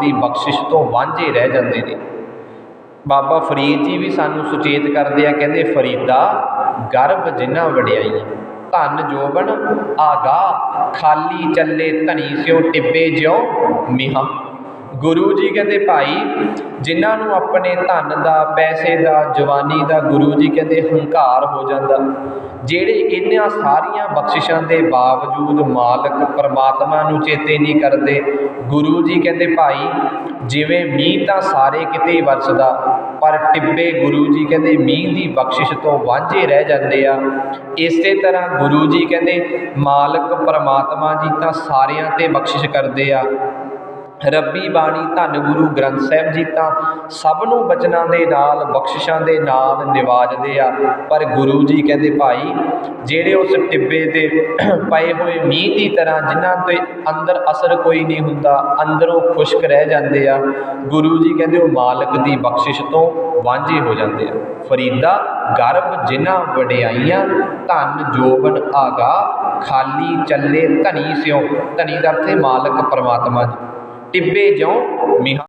ਦੀ ਬਖਸ਼ਿਸ਼ ਤੋਂ ਵਾਂਝੇ ਰਹਿ ਜਾਂਦੇ ਨੇ। ਬਾਬਾ ਫਰੀਦ ਜੀ ਵੀ ਸਾਨੂੰ ਸੁਚੇਤ ਕਰਦੇ ਆ, ਕਹਿੰਦੇ, ਫਰੀਦਾ ਗਰਭ ਜਿਨ੍ਹਾਂ ਵਡਿਆਈ ਧਨ ਜੋਬਨ, ਆਗਾ, ਖਾਲੀ ਚੱਲੇ ਧਨੀ ਸਿਓ ਟਿੱਬੇ ਜਿਉ, ਮਿਹਾ। ਗੁਰੂ ਜੀ ਕਹਿੰਦੇ, ਭਾਈ, ਜਿਨ੍ਹਾਂ ਨੂੰ ਆਪਣੇ ਧਨ ਦਾ, ਪੈਸੇ ਦਾ, ਜਵਾਨੀ ਦਾ ਗੁਰੂ ਜੀ ਕਹਿੰਦੇ ਹੰਕਾਰ ਹੋ ਜਾਂਦਾ, ਜਿਹੜੇ ਇਹਨਾਂ ਸਾਰੀਆਂ ਬਖਸ਼ਿਸ਼ਾਂ ਦੇ ਬਾਵਜੂਦ ਮਾਲਕ ਪਰਮਾਤਮਾ ਨੂੰ ਚੇਤੇ ਨਹੀਂ ਕਰਦੇ, ਗੁਰੂ ਜੀ ਕਹਿੰਦੇ, ਭਾਈ, ਜਿਵੇਂ ਮੀਂਹ ਤਾਂ ਸਾਰੇ ਕਿਤੇ ਵਰਸਦਾ, ਪਰ ਟਿੱਬੇ ਗੁਰੂ ਜੀ ਕਹਿੰਦੇ ਮੀਂਹ ਦੀ ਬਖਸ਼ਿਸ਼ ਤੋਂ ਵਾਂਝੇ ਰਹਿ ਜਾਂਦੇ ਆ। ਇਸੇ ਤਰ੍ਹਾਂ ਗੁਰੂ ਜੀ ਕਹਿੰਦੇ, ਮਾਲਕ ਪਰਮਾਤਮਾ ਜੀ ਤਾਂ ਸਾਰਿਆਂ ਤੇ ਬਖਸ਼ਿਸ਼ ਕਰਦੇ ਆ। ਰੱਬੀ ਬਾਣੀ ਧੰਨ ਗੁਰੂ ਗ੍ਰੰਥ ਸਾਹਿਬ ਜੀ ਤਾਂ ਸਭ ਨੂੰ ਬਚਨਾਂ ਦੇ ਨਾਲ, ਬਖਸ਼ਿਸ਼ਾਂ ਦੇ ਨਾਲ ਨਿਵਾਜਦੇ ਆ। ਪਰ ਗੁਰੂ ਜੀ ਕਹਿੰਦੇ, ਭਾਈ, ਜਿਹੜੇ ਉਸ ਟਿੱਬੇ 'ਤੇ ਪਏ ਹੋਏ ਮੀਂਹ ਦੀ ਤਰ੍ਹਾਂ ਜਿਨ੍ਹਾਂ ਤੇ ਅੰਦਰ ਅਸਰ ਕੋਈ ਨਹੀਂ ਹੁੰਦਾ, ਅੰਦਰੋਂ ਖੁਸ਼ਕ ਰਹਿ ਜਾਂਦੇ ਆ। ਗੁਰੂ ਜੀ ਕਹਿੰਦੇ, ਉਹ ਮਾਲਕ ਦੀ ਬਖਸ਼ਿਸ਼ ਤੋਂ ਵਾਂਝੇ ਹੋ ਜਾਂਦੇ ਆ। ਫਰੀਦਾ, ਗਰਭ ਜਿਨ੍ਹਾਂ ਵਡਿਆਈਆਂ, ਧਨ, ਜੋਬਨ ਆਗਾ ਖਾਲੀ, ਚੱਲੇ, ਧਨੀ ਸਿਓ ਧਨੀ ਦਾ ਅਰਥ ਹੈ, ਮਾਲਕ ਪਰਮਾਤਮਾ ਜੀ। ਟਿੱਬੇ ਜਿਉ ਮਿਹਾ